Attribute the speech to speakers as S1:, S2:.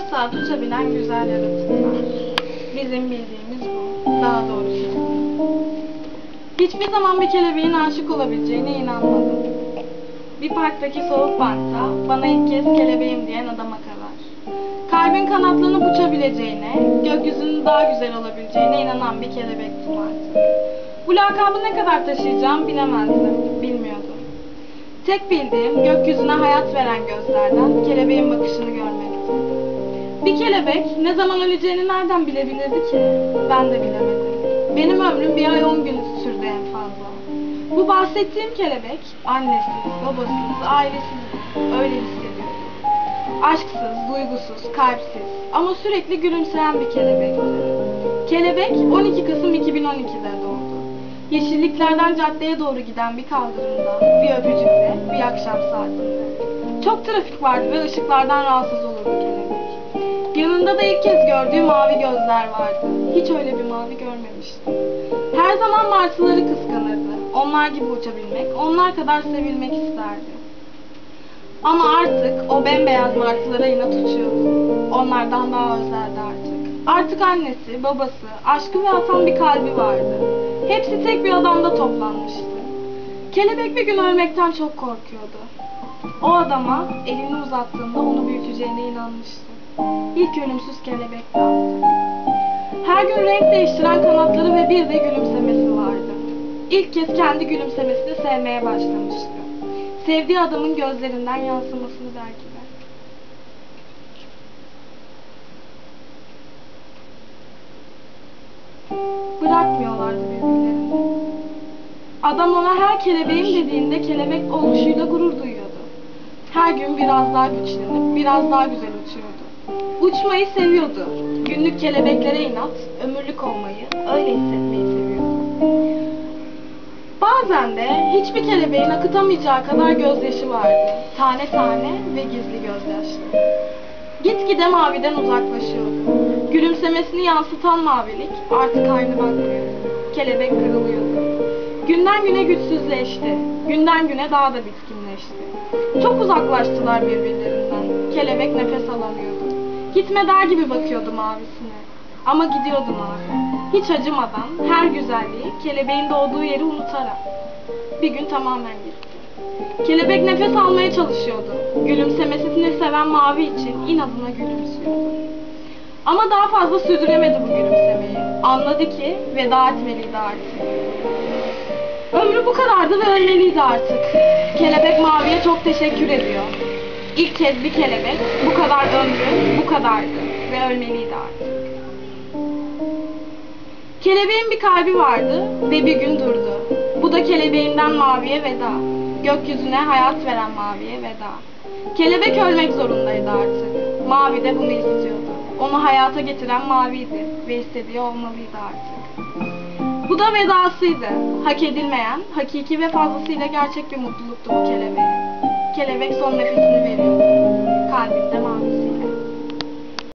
S1: 24 saat uçabilen güzel yaratıklar. Bizim bildiğimiz bu. Daha doğrusu. Hiçbir zaman bir kelebeğin aşık olabileceğine inanmadım. Bir parktaki soğuk bankta bana ilk kez kelebeğim diyen adama kadar. Kalbin kanatlanıp uçabileceğine, gökyüzünün daha güzel olabileceğine inanan bir kelebektim artık. Bu lakabı ne kadar taşıyacağım bilemezdim, bilmiyordum. Tek bildiğim gökyüzüne hayat veren gözlerden kelebeğin bakışını görmekti. Bir kelebek ne zaman öleceğini nereden bilebilirdi ki? Ben de bilemedim. Benim ömrüm bir ay on gün sürdü en fazla. Bu bahsettiğim kelebek annesiz, babasız, ailesiz öyle hissediyordu. Aşksız, duygusuz, kalpsiz ama sürekli gülümseyen bir kelebekti. Kelebek 12 Kasım 2012'de doğdu. Yeşilliklerden caddeye doğru giden bir kaldırımda, bir öpücükle, bir akşam saatinde. Çok trafik vardı ve ışıklardan rahatsız olurdu kelebek. Yanında da ilk kez gördüğü mavi gözler vardı. Hiç öyle bir mavi görmemiştim. Her zaman martıları kıskanırdı. Onlar gibi uçabilmek, onlar kadar sevilmek isterdi. Ama artık o bembeyaz martılara inat uçuyordu. Onlardan daha özeldi artık. Artık annesi, babası, aşkı ve atan bir kalbi vardı. Hepsi tek bir adamda toplanmıştı. Kelebek bir gün ölmekten çok korkuyordu. O adama elini uzattığında onu büyüteceğine inanmıştı. İlk ölümsüz kelebekti artık. Her gün renk değiştiren kanatları ve bir de gülümsemesi vardı. İlk kez kendi gülümsemesini sevmeye başlamıştı. Sevdiği adamın gözlerinden yansımasını belki de. Bırakmıyorlardı birbirlerini. Adam ona her kelebeğim dediğinde kelebek oluşuyla gurur duyuyordu. Her gün biraz daha güçlenip biraz daha güzel. Uçmayı seviyordu. Günlük kelebeklere inat, ömürlük olmayı, öyle hissetmeyi seviyordu. Bazen de hiçbir kelebeğin akıtamayacağı kadar gözyaşı vardı. Tane tane ve gizli gözyaşları. Gitgide maviden uzaklaşıyordu. Gülümsemesini yansıtan mavilik artık aynı bakmıyordu. Kelebek kırılıyordu. Günden güne güçsüzleşti. Günden güne daha da bitkinleşti. Çok uzaklaştılar birbirlerinden. Kelebek nefes alamıyordu. Gitme der gibi bakıyordu mavisine. Ama gidiyordu mavi. Hiç acımadan her güzelliği kelebeğin doğduğu yeri unutarak. Bir gün tamamen gitti. Kelebek nefes almaya çalışıyordu. Gülümsemesini seven mavi için inadına gülümsüyordu. Ama daha fazla sürdüremedi bu gülümsemeyi. Anladı ki veda etmeliydi artık. Ömrü bu kadardı ve ölmeliydi artık. Kelebek maviye çok teşekkür ediyor. İlk kez bir kelebek bu kadar ömrü bu kadardı ve ölmeliydi artık. Kelebeğin bir kalbi vardı ve bir gün durdu. Bu da kelebeğinden maviye veda. Gökyüzüne hayat veren maviye veda. Kelebek ölmek zorundaydı artık. Mavi de bunu istiyordu. Onu hayata getiren maviydi ve istediği olmalıydı artık. Bu da vedasıydı. Hak edilmeyen, hakiki ve fazlasıyla gerçek bir mutluluktu bu kelebeğin. Kelebek son nefesini veriyordu. Kalbinde mavisiyle.